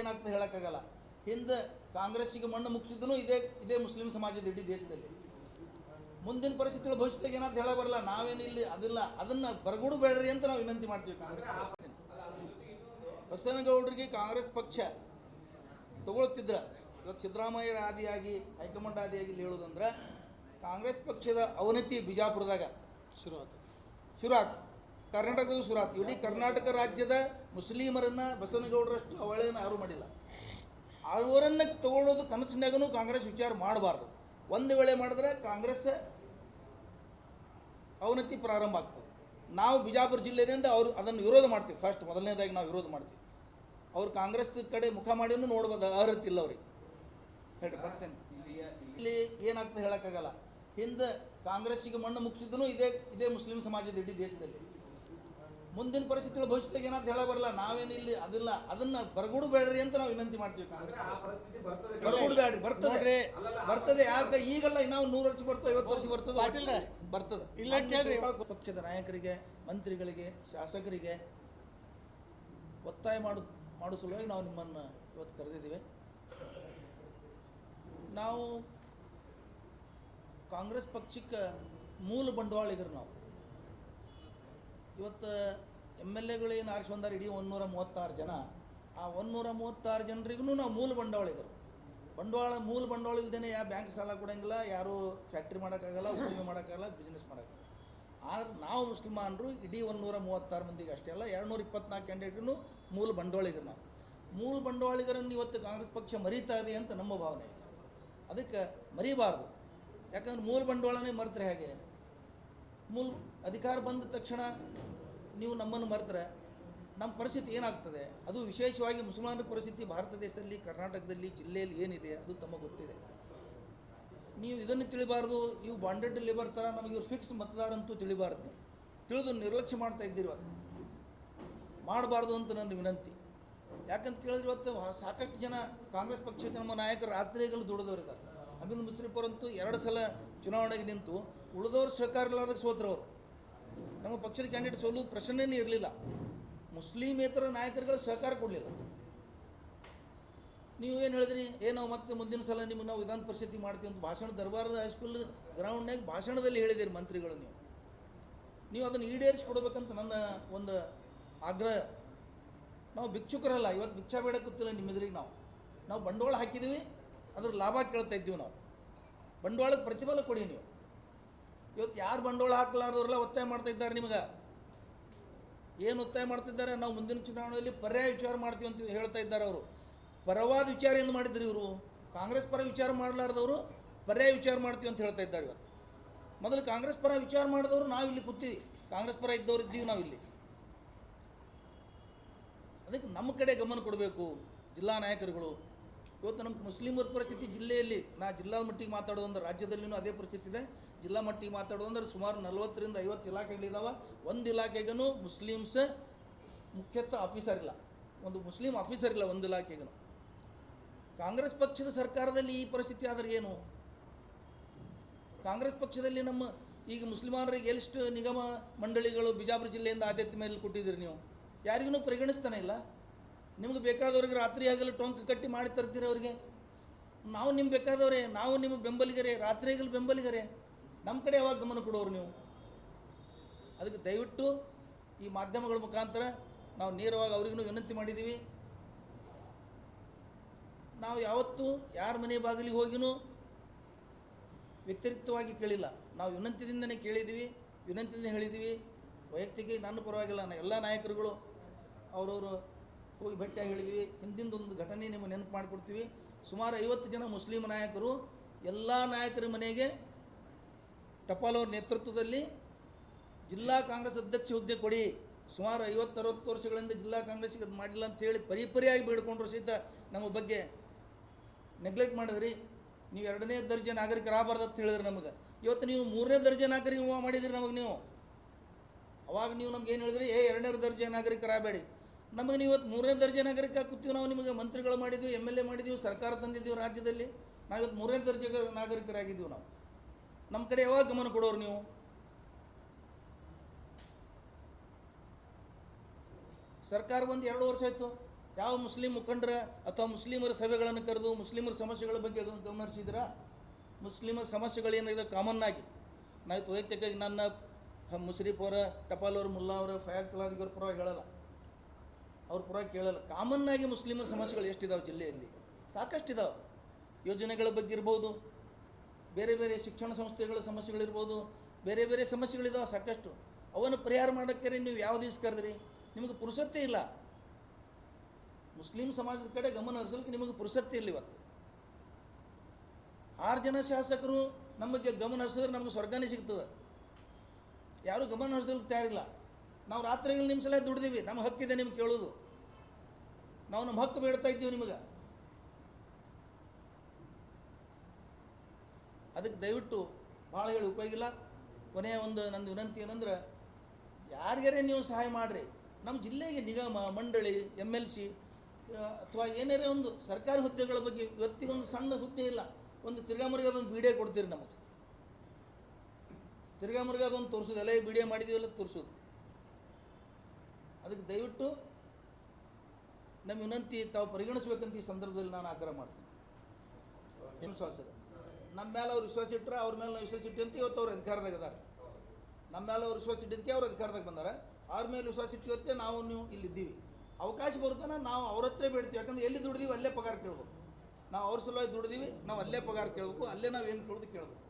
ಏನಾಗ್ತದೆ ಹೇಳೋಕ್ಕಾಗಲ್ಲ. ಹಿಂದೆ ಕಾಂಗ್ರೆಸ್ಸಿಗೆ ಮಣ್ಣು ಮುಗಿಸಿದ್ರು ಇದೇ ಇದೇ ಮುಸ್ಲಿಂ ಸಮಾಜದ ಇಡೀ ದೇಶದಲ್ಲಿ. ಮುಂದಿನ ಪರಿಸ್ಥಿತಿಗಳು ಭವಿಷ್ಯದಾಗ ಏನಾದ್ರು ಹೇಳ ಬರಲ್ಲ. ನಾವೇನಿಲ್ಲಿ ಅದಿಲ್ಲ ಅದನ್ನ ಬರಗೂಡು ಬೇಡ್ರಿ ಅಂತ ನಾವು ವಿನಂತಿ ಮಾಡ್ತೀವಿ ಕಾಂಗ್ರೆಸ್ ಬಸವನಗೌಡರಿಗೆ ಕಾಂಗ್ರೆಸ್ ಪಕ್ಷ ತಗೊಳ್ತಿದ್ರ. ಇವತ್ತು ಸಿದ್ದರಾಮಯ್ಯರ ಆದಿಯಾಗಿ ಹೈಕಮಾಂಡ್ ಆದಿಯಾಗಿ ಇಲ್ಲಿ ಹೇಳೋದಂದ್ರೆ ಕಾಂಗ್ರೆಸ್ ಪಕ್ಷದ ಅವನತಿ ಬಿಜಾಪುರದಾಗ. ಶುರು ಆಯ್ತು ಶುರು ಆಗ್ತದೆ ಕರ್ನಾಟಕದಾಗ ಸುರಾತ್, ಇಡೀ ಕರ್ನಾಟಕ ರಾಜ್ಯದ ಮುಸ್ಲಿಮರನ್ನು ಬಸವನಗೌಡರಷ್ಟು ಅವಳೇನ ಯಾರು ಮಾಡಿಲ್ಲ. ಅವರನ್ನ ತಗೊಳ್ಳೋದು ಕನಸಿನಾಗೂ ಕಾಂಗ್ರೆಸ್ ವಿಚಾರ ಮಾಡಬಾರ್ದು. ಒಂದು ವೇಳೆ ಮಾಡಿದ್ರೆ ಕಾಂಗ್ರೆಸ್ ಅವನತಿ ಪ್ರಾರಂಭ ಆಗ್ತದೆ. ನಾವು ಬಿಜಾಪುರ ಜಿಲ್ಲೆಯಿಂದ ಅವರು ಅದನ್ನು ವಿರೋಧ ಮಾಡ್ತೀವಿ. ಫಸ್ಟ್ ಮೊದಲನೇದಾಗಿ ನಾವು ವಿರೋಧ ಮಾಡ್ತೀವಿ. ಅವ್ರು ಕಾಂಗ್ರೆಸ್ ಕಡೆ ಮುಖ ಮಾಡಿನೂ ನೋಡ್ಬೋದು, ಅರ್ಹತೆ ಇಲ್ಲ ಅವ್ರಿಗೆ. ಹೇಳಿ ಬರ್ತೇನೆ. ಇಲ್ಲಿ ಏನಾಗ್ತದೆ ಹೇಳೋಕ್ಕಾಗಲ್ಲ. ಹಿಂದೆ ಕಾಂಗ್ರೆಸ್ಸಿಗೆ ಮಣ್ಣು ಮುಗಿಸಿದ್ರು ಇದೇ ಇದೇ ಮುಸ್ಲಿಂ ಸಮಾಜದ ಇಡೀ ದೇಶದಲ್ಲಿ. ಮುಂದಿನ ಪರಿಸ್ಥಿತಿಗಳು ಭವಿಷ್ಯದಾಗ ಏನಾದ್ರು ಹೇಳ ಬರಲ್ಲ ನಾವೇನಿಲ್ಲಿ ಅದಿಲ್ಲ ಅದನ್ನ ಬರಗೂಡು ಬೇಡ್ರಿ ಅಂತ ನಾವು ವಿನಂತಿ ಮಾಡ್ತೀವಿ ಕಾಂಗ್ರೆಸ್ ಆ ಪರಿಸ್ಥಿತಿ ಬರ್ತದೆ ಬರಗೂಡು ಬೇಡ್ರಿ ಬರ್ತದೆ. ಬರ್ತದೆ ಯಾಕೆ ಈಗಲ್ಲ ನಾವು ನೂರು ವರ್ಷ ಬರ್ತದೆ ಐವತ್ತು ವರ್ಷ ಬರ್ತದೆ ಪಾಟೀಲ್ರೆ, ಬರ್ತದೆ. ಇಲ್ಲ ಕೇಳ್ರಿ. ಪಕ್ಷದ ನಾಯಕರಿಗೆ ಮಂತ್ರಿಗಳಿಗೆ ಶಾಸಕರಿಗೆ ಒತ್ತಾಯ ಮಾಡು ಮಾಡೋ ಸಲುವಾಗಿ ನಾವು ನಿಮ್ಮನ್ನು ಇವತ್ತು ಕರೆದಿದ್ದೀವಿ. ನಾವು ಕಾಂಗ್ರೆಸ್ ಪಕ್ಷಕ್ಕೆ ಮೂಲ ಬಂಡವಾಳಿಗರು ನಾವು. ಇವತ್ತು ಎಂ ಎಲ್ ಎಗಳು ಏನು ಆರಿಸಿ ಬಂದಾರೆ ಇಡೀ ಒಂದುನೂರ ಮೂವತ್ತಾರು ಜನ. ಆ ಒಂದುನೂರ ಮೂವತ್ತಾರು ಜನರಿಗೂ ನಾವು ಮೂಲ ಬಂಡವಾಳಿಗರು ಬಂಡವಾಳ, ಮೂಲ ಬಂಡವಾಳ ಇಲ್ದೇ ಯಾವ ಬ್ಯಾಂಕ್ ಸಾಲ ಕೊಡೋಂಗಿಲ್ಲ, ಯಾರೂ ಫ್ಯಾಕ್ಟ್ರಿ ಮಾಡೋಕ್ಕಾಗಲ್ಲ ಉದ್ಯಮ ಮಾಡೋಕ್ಕಾಗಲ್ಲ, ಬಿಸ್ನೆಸ್ ಮಾಡೋಕ್ಕಾಗಲ್ಲ. ಆದ್ರೆ ನಾವು ಮುಸ್ಲಿಮಾನರು ಇಡೀ ಒಂದುನೂರ ಮೂವತ್ತಾರು ಮಂದಿಗೆ ಅಷ್ಟೇ ಅಲ್ಲ ಎರಡುನೂರ ಇಪ್ಪತ್ನಾಲ್ಕು ಕ್ಯಾಂಡಿಡೇಟ್ಗೂ ಮೂಲ ಬಂಡವಾಳಿಗರು ನಾವು. ಮೂಲ ಬಂಡವಾಳಿಗರನ್ನು ಇವತ್ತು ಕಾಂಗ್ರೆಸ್ ಪಕ್ಷ ಮರೀತಾ ಇದೆ ಅಂತ ನಮ್ಮ ಭಾವನೆ ಇದೆ. ಅದಕ್ಕೆ ಮರಿಬಾರ್ದು. ಯಾಕಂದ್ರೆ ಮೂಲ ಬಂಡವಾಳನೇ ಮರೆತರೆ ಹೇಗೆ? ಮೂಲ ಅಧಿಕಾರ ಬಂದ ತಕ್ಷಣ ನೀವು ನಮ್ಮನ್ನು ಮರೆತರೆ, ನಮ್ಮ ಪರಿಸ್ಥಿತಿ ಏನಾಗ್ತದೆ? ಅದು ವಿಶೇಷವಾಗಿ ಮುಸಲ್ಮಾನರ ಪರಿಸ್ಥಿತಿ ಭಾರತ ದೇಶದಲ್ಲಿ, ಕರ್ನಾಟಕದಲ್ಲಿ, ಜಿಲ್ಲೆಯಲ್ಲಿ ಏನಿದೆ ಅದು ತಮಗೆ ಗೊತ್ತಿದೆ. ನೀವು ಇದನ್ನು ತಿಳಿಬಾರ್ದು, ಇವು ಬಾಂಡೆಡ್ ಲೇಬರ್ ಥರ ನಮಗೆ ಇವ್ರು ಫಿಕ್ಸ್ ಮತದಾರ ಅಂತೂ ತಿಳಿಬಾರ್ದು. ತಿಳಿದು ನಿರ್ಲಕ್ಷ್ಯ ಮಾಡ್ತಾ ಇದ್ದೀರಿ ಇವತ್ತು. ಮಾಡಬಾರ್ದು ಅಂತ ನನ್ನ ವಿನಂತಿ. ಯಾಕಂತ ಕೇಳಿದ್ರೆ ಇವತ್ತು ಸಾಕಷ್ಟು ಜನ ಕಾಂಗ್ರೆಸ್ ಪಕ್ಷಕ್ಕೆ ನಮ್ಮ ನಾಯಕರು ರಾತ್ರಿಗಳು ದುಡಿದವರಿದ್ದಾರೆ ಅಮಿನ್ ಮುಸ್ರಿಫ್ ಅವರಂತೂ ಎರಡು ಸಲ ಚುನಾವಣೆಗೆ ನಿಂತು ಉಳಿದವರು ಸಹಕಾರ ಇಲ್ಲದಾಗ ಸೋತ್ರವರು. ನಮ್ಮ ಪಕ್ಷದ ಕ್ಯಾಂಡಿಡೇಟ್ ಸೋಲುವುದು ಪ್ರಶ್ನೆನೇ ಇರಲಿಲ್ಲ. ಮುಸ್ಲಿಮೇತರ ನಾಯಕರುಗಳು ಸಹಕಾರ ಕೊಡಲಿಲ್ಲ. ನೀವು ಏನು ಹೇಳಿದ್ರಿ? ಏನು ಮತ್ತೆ ಮುಂದಿನ ಸಲ ನಿಮ್ಮನ್ನು ನಾವು ವಿಧಾನ ಪರಿಷತ್ತಿ ಮಾಡ್ತೀವಿ ಅಂತ ಭಾಷಣ ದರ್ಬಾರದ ಹೈಸ್ಕೂಲ್ ಗ್ರೌಂಡ್ನಾಗ ಭಾಷಣದಲ್ಲಿ ಹೇಳಿದಿರಿ ಮಂತ್ರಿಗಳು ನೀವು. ನೀವು ಅದನ್ನು ಈಡೇರಿಸ್ಕೊಡ್ಬೇಕಂತ ನನ್ನ ಒಂದು ಆಗ್ರಹ. ನಾವು ಭಿಕ್ಷುಕರಲ್ಲ, ಇವತ್ತು ಭಿಕ್ಷಾ ಬೇಡ ಕೂತಿಲ್ಲ ನಿಮ್ಮ ಎದುರಿಗೆ ನಾವು. ನಾವು ಬಂಡವಾಳ ಹಾಕಿದ್ದೀವಿ ಅದ್ರ ಲಾಭ ಕೇಳ್ತಾ ಇದ್ದೀವಿ ನಾವು. ಬಂಡವಾಳಕ್ಕೆ ಪ್ರತಿಫಲ ಕೊಡಿ ನೀವು. ಇವತ್ತು ಯಾರು ಬಂಡವಾಳ ಹಾಕಲಾರ್ದವ್ರೆಲ್ಲ ಒತ್ತಾಯ ಮಾಡ್ತಾ ಇದ್ದಾರೆ ನಿಮಗೆ? ಏನು ಒತ್ತಾಯ ಮಾಡ್ತಿದ್ದಾರೆ ನಾವು ಮುಂದಿನ ಚುನಾವಣೆಯಲ್ಲಿ ಪರ್ಯಾಯ ವಿಚಾರ ಮಾಡ್ತೀವಿ ಅಂತ ಹೇಳ್ತಾ ಇದ್ದಾರೆ ಅವರು. ಪರವಾದ ವಿಚಾರ ಏನು ಮಾಡಿದ್ರು ಇವರು? ಕಾಂಗ್ರೆಸ್ ಪರ ವಿಚಾರ ಮಾಡಲಾರ್ದವರು ಪರ್ಯಾಯ ವಿಚಾರ ಮಾಡ್ತೀವಿ ಅಂತ ಹೇಳ್ತಾ ಇದ್ದಾರೆ ಇವತ್ತು. ಮೊದಲು ಕಾಂಗ್ರೆಸ್ ಪರ ವಿಚಾರ ಮಾಡಿದವರು ನಾವು ಇಲ್ಲಿ ಕೂತೀವಿ. ಕಾಂಗ್ರೆಸ್ ಪರ ಇದ್ದವ್ರು ಇದ್ದೀವಿ ನಾವು ಇಲ್ಲಿ. ಅದಕ್ಕೆ ನಮ್ಮ ಕಡೆ ಗಮನ ಕೊಡಬೇಕು. ಜಿಲ್ಲಾ ನಾಯಕರುಗಳು ಇವತ್ತು ನಮ್ಮ ಮುಸ್ಲಿಮರ ಪರಿಸ್ಥಿತಿ ಜಿಲ್ಲೆಯಲ್ಲಿ, ನಾ ಜಿಲ್ಲಾ ಮಟ್ಟಿಗೆ ಮಾತಾಡೋದಂದ್ರೆ ರಾಜ್ಯದಲ್ಲಿನೂ ಅದೇ ಪರಿಸ್ಥಿತಿ ಇದೆ. ಜಿಲ್ಲಾ ಮಟ್ಟಿಗೆ ಮಾತಾಡೋದಂದ್ರೆ ಸುಮಾರು ನಲವತ್ತರಿಂದ ಐವತ್ತು ಇಲಾಖೆಗಳಿದ್ದಾವೆ ಒಂದು ಇಲಾಖೆಗೂ ಮುಸ್ಲಿಮ್ಸ್ ಮುಖ್ಯತ್ವ ಆಫೀಸರ್ ಇಲ್ಲ. ಒಂದು ಮುಸ್ಲಿಂ ಆಫೀಸರ್ ಇಲ್ಲ ಒಂದು ಇಲಾಖೆಗೂ ಕಾಂಗ್ರೆಸ್ ಪಕ್ಷದ ಸರ್ಕಾರದಲ್ಲಿ ಈ ಪರಿಸ್ಥಿತಿ ಆದರೆ ಏನು? ಕಾಂಗ್ರೆಸ್ ಪಕ್ಷದಲ್ಲಿ ನಮ್ಮ ಈಗ ಮುಸ್ಲಿಮಾನರಿಗೆ ಎಷ್ಟು ನಿಗಮ ಮಂಡಳಿಗಳು ಬಿಜಾಪುರ ಜಿಲ್ಲೆಯಿಂದ ಆದ್ಯತೆ ಮೇಲೆ ಕೊಟ್ಟಿದ್ದೀರಿ ನೀವು? ಯಾರಿಗೂ ಪರಿಗಣಿಸ್ತಾನೆ ಇಲ್ಲ? ನಿಮ್ಗೆ ಬೇಕಾದವ್ರಿಗೆ ರಾತ್ರಿ ಆಗಲು ಟೊಂಕ್ ಕಟ್ಟಿ ಮಾಡಿ ತರ್ತೀರಿ ಅವ್ರಿಗೆ. ನಾವು ನಿಮ್ಗೆ ಬೇಕಾದವ್ರೆ, ನಾವು ನಿಮ್ಮ ಬೆಂಬಲಿಗರೇ ರಾತ್ರಿ ಆಗಲು ಬೆಂಬಲಿಗರೇ. ನಮ್ಮ ಕಡೆ ಯಾವಾಗ ಗಮನ ಕೊಡೋರು ನೀವು? ಅದಕ್ಕೆ ದಯವಿಟ್ಟು ಈ ಮಾಧ್ಯಮಗಳ ಮುಖಾಂತರ ನಾವು ನೇರವಾಗಿ ಅವ್ರಿಗೂ ವಿನಂತಿ ಮಾಡಿದ್ದೀವಿ. ನಾವು ಯಾವತ್ತೂ ಯಾರ ಮನೆ ಬಾಗಿಲಿಗೆ ಹೋಗಿನೂ ವ್ಯತಿರಿಕ್ತವಾಗಿ ಕೇಳಿಲ್ಲ. ನಾವು ವಿನಂತಿದಿಂದನೇ ಕೇಳಿದ್ದೀವಿ, ವಿನಂತಿಯಿಂದ ಹೇಳಿದ್ದೀವಿ. ವೈಯಕ್ತಿಕ ನನ್ನ ಪರವಾಗಿಲ್ಲ ಎಲ್ಲ ನಾಯಕರುಗಳು, ಅವರವರು ಹೋಗಿ ಭೇಟಿಯಾಗಿ ಹೇಳಿದ್ವಿ ಹಿಂದಿಂದೊಂದು ಘಟನೆ ನಿಮಗೆ ನೆನಪು ಮಾಡಿಕೊಡ್ತೀವಿ. ಸುಮಾರು ಐವತ್ತು ಜನ ಮುಸ್ಲಿಂ ನಾಯಕರು, ಎಲ್ಲ ನಾಯಕರ ಮನೆಗೆ ಟಪಾಲ್ ಅವ್ರ ನೇತೃತ್ವದಲ್ಲಿ ಜಿಲ್ಲಾ ಕಾಂಗ್ರೆಸ್ ಅಧ್ಯಕ್ಷ ಹುದ್ದೆ ಕೊಡಿ. ಸುಮಾರು ಐವತ್ತು ಅರವತ್ತು ವರ್ಷಗಳಿಂದ ಜಿಲ್ಲಾ ಕಾಂಗ್ರೆಸ್ಗೆ ಅದು ಮಾಡಿಲ್ಲ ಅಂತೇಳಿ ಪರಿಪರಿಯಾಗಿ ಬೇಡ್ಕೊಂಡ್ರು ಸಹಿತ ನಮ್ಮ ಬಗ್ಗೆ. ನೆಗ್ಲೆಕ್ಟ್ ಮಾಡಿದ್ರಿ. ನೀವು ಎರಡನೇ ದರ್ಜೆ ನಾಗರಿಕರಾಗಬಾರ್ದು ಅಂತ ಹೇಳಿದ್ರಿ ನಮಗೆ. ಇವತ್ತು ನೀವು ಮೂರನೇ ದರ್ಜೆ ನಾಗರಿಕ ಮಾಡಿದ್ರಿ ನಮಗೆ ನೀವು. ಅವಾಗ ನೀವು ನಮ್ಗೆ ಏನು ಹೇಳಿದ್ರಿ? ಏ, ಎರಡನೇ ದರ್ಜೆ ನಾಗರಿಕರಾಗಬೇಡಿ. ನಮಗೆ ನೀವು ಇವತ್ತು ಮೂರನೇ ದರ್ಜೆ ನಾಗರಿಕ ಕೂತೀವಿ ನಾವು ನಿಮಗೆ ಮಂತ್ರಿಗಳು ಮಾಡಿದ್ದೀವಿ ಎಂ ಎಲ್ ಎ ಮಾಡಿದ್ದೀವಿ ಸರ್ಕಾರ ತಂದಿದ್ದೀವಿ ರಾಜ್ಯದಲ್ಲಿ. ನಾವು ಇವತ್ತು ಮೂರನೇ ದರ್ಜೆ ನಾಗರಿಕರಾಗಿದ್ದೀವಿ ನಾವು. ನಮ್ಮ ಕಡೆ ಯಾವಾಗ ಗಮನ ಕೊಡೋರು ನೀವು? ಸರ್ಕಾರ ಬಂದು ಎರಡು ವರ್ಷ ಆಯಿತು. ಯಾವ ಮುಸ್ಲಿಂ ಮುಖಂಡರ ಅಥವಾ ಮುಸ್ಲಿಮರ ಸಭೆಗಳನ್ನು ಕರೆದು, ಮುಸ್ಲಿಮರ ಸಮಸ್ಯೆಗಳ ಬಗ್ಗೆ ಗಮ- ಗಮನ ಹರಿಸಿದ್ದೀರಾ ಮುಸ್ಲಿಮರ ಸಮಸ್ಯೆಗಳೇನಿದೆ ಕಾಮನ್ ಆಗಿ. ನಾವು ವೈಯಕ್ತಿಕವಾಗಿ ನನ್ನ ಮುಷರೀಫ್ ಅವರ, ಟಪಾಲ್ ಅವರು, ಮುಲ್ಲಾ ಅವರ, ಫಯಾಜ್ ಕಲಾದಿಗೆ ಅವ್ರ ಪರವಾಗಿ ಹೇಳಲ್ಲ. ಅವ್ರ ಪೂರ ಕೇಳಲ್ಲ. ಕಾಮನ್ ಆಗಿ ಮುಸ್ಲಿಮರ ಸಮಸ್ಯೆಗಳು ಎಷ್ಟಿದಾವೆ ಜಿಲ್ಲೆಯಲ್ಲಿ? ಸಾಕಷ್ಟಿದ್ದಾವೆ ಯೋಜನೆಗಳ ಬಗ್ಗೆ ಇರ್ಬೋದು, ಬೇರೆ ಬೇರೆ ಶಿಕ್ಷಣ ಸಂಸ್ಥೆಗಳ ಸಮಸ್ಯೆಗಳಿರ್ಬೋದು ಬೇರೆ ಬೇರೆ ಸಮಸ್ಯೆಗಳಿದಾವೆ ಸಾಕಷ್ಟು. ಅವನ್ನು ಪರಿಹಾರ ಮಾಡೋಕ್ಕೆ ನೀವು ಯಾವ ದಿವಸ ಕರೆದ್ರಿ? ನಿಮಗೆ ಪುರುಸತ್ತೇ ಇಲ್ಲ. ಮುಸ್ಲಿಂ ಸಮಾಜದ ಕಡೆ ಗಮನ ಹರಿಸಲಿಕ್ಕೆ ನಿಮಗೆ ಪುರುಸತ್ತೇ ಇಲ್ಲ ಇವತ್ತು. ಆರು ಜನ ಶಾಸಕರು ನಮಗೆ ಗಮನ ಹರಿಸಿದ್ರೆ ನಮಗೆ ಸ್ವರ್ಗನೇ ಸಿಗ್ತದೆ. ಯಾರೂ ಗಮನ ಹರಿಸಲಿಕ್ಕೆ ತಯಾರಿಲ್ಲ. ನಾವು ರಾತ್ರಿಗಳು ನಿಮ್ಮ ಸಲ ದುಡ್ದೀವಿ, ನಮ್ಮ ಹಕ್ಕಿದೆ ನಿಮ್ಗೆ ಕೇಳೋದು ನಾವು ನಮ್ಮ ಹಕ್ಕು ಬೇಡ್ತಾ ಇದ್ದೀವಿ ನಿಮಗೆ. ಅದಕ್ಕೆ ದಯವಿಟ್ಟು ಭಾಳ ಹೇಳಿ ಉಪಯೋಗ ಇಲ್ಲ. ಕೊನೆಯ ಒಂದು ನಂದು ವಿನಂತಿ ಏನಂದ್ರೆ ಯಾರಿಗಾರೇ ನೀವು ಸಹಾಯ ಮಾಡಿರಿ, ನಮ್ಮ ಜಿಲ್ಲೆಗೆ ನಿಗಮ, ಮಂಡಳಿ ಎಂ ಎಲ್ ಸಿ ಅಥವಾ ಏನಾರೇ ಒಂದು ಸರ್ಕಾರಿ ಹುದ್ದೆಗಳ ಬಗ್ಗೆ ಇವತ್ತಿಗೊಂದು ಸಣ್ಣ ಹುದ್ದೆ ಇಲ್ಲ. ಒಂದು ತಿರ್ಗಾಮುರ್ಗ ಅದೊಂದು ಬೀಡಿಯೋ ಕೊಡ್ತೀರಿ ನಮಗೆ. ತಿರ್ಗಾಮುರ್ಗ ಅದೊಂದು ತೋರಿಸೋದು ಎಲ್ಲ ಬೀಡಿಯೋ ಮಾಡಿದೀವಲ್ಲ, ತೋರಿಸೋದು. ಅದಕ್ಕೆ ದಯವಿಟ್ಟು ನಮ್ಮ ವಿನಂತಿ ತಾವು ಪರಿಗಣಿಸ್ಬೇಕಂತ ಈ ಸಂದರ್ಭದಲ್ಲಿ ನಾನು ಆಗ್ರಹ ಮಾಡ್ತೀನಿ. ವಿಶ್ವಾಸ ನಮ್ಮ ಮೇಲೆ ಅವ್ರು ವಿಶ್ವಾಸ ಇಟ್ಟರೆ ಅವ್ರ ಮೇಲೆ ನಾವು ವಿಶ್ವಾಸ ಇಟ್ಟು ಅಂತ ಇವತ್ತು ಅವ್ರು ಅಧಿಕಾರದಾಗ ಅದಾರೆ ನಮ್ಮ ಮೇಲೆ ಅವ್ರು ವಿಶ್ವಾಸ ಇಟ್ಟಿದ್ದಕ್ಕೆ ಅವ್ರು ಅಧಿಕಾರದಾಗ ಬಂದಾರೆ. ಅವ್ರ ಮೇಲೆ ವಿಶ್ವಾಸ ಇಟ್ಟಿವತ್ತೆ ನಾವು ನೀವು ಇಲ್ಲಿದ್ದೀವಿ ಅವಕಾಶ ಬರುತ್ತಾನೆ ನಾವು ಅವ್ರ ಹತ್ರ ಬೇಡ್ತೀವಿ. ಯಾಕಂದ್ರೆ ಎಲ್ಲಿ ದುಡ್ದೀವಿ ಅಲ್ಲೇ ಪಗಾರ ಕೇಳ್ಬೇಕು. ನಾವು ಅವ್ರ ಸಲುವಾಗಿ ದುಡ್ದೀವಿ, ನಾವು ಅಲ್ಲೇ ಪಗಾರ ಕೇಳಬೇಕು. ಅಲ್ಲೇ ನಾವು ಏನು ಕೇಳೋದು ಕೇಳಬೇಕು.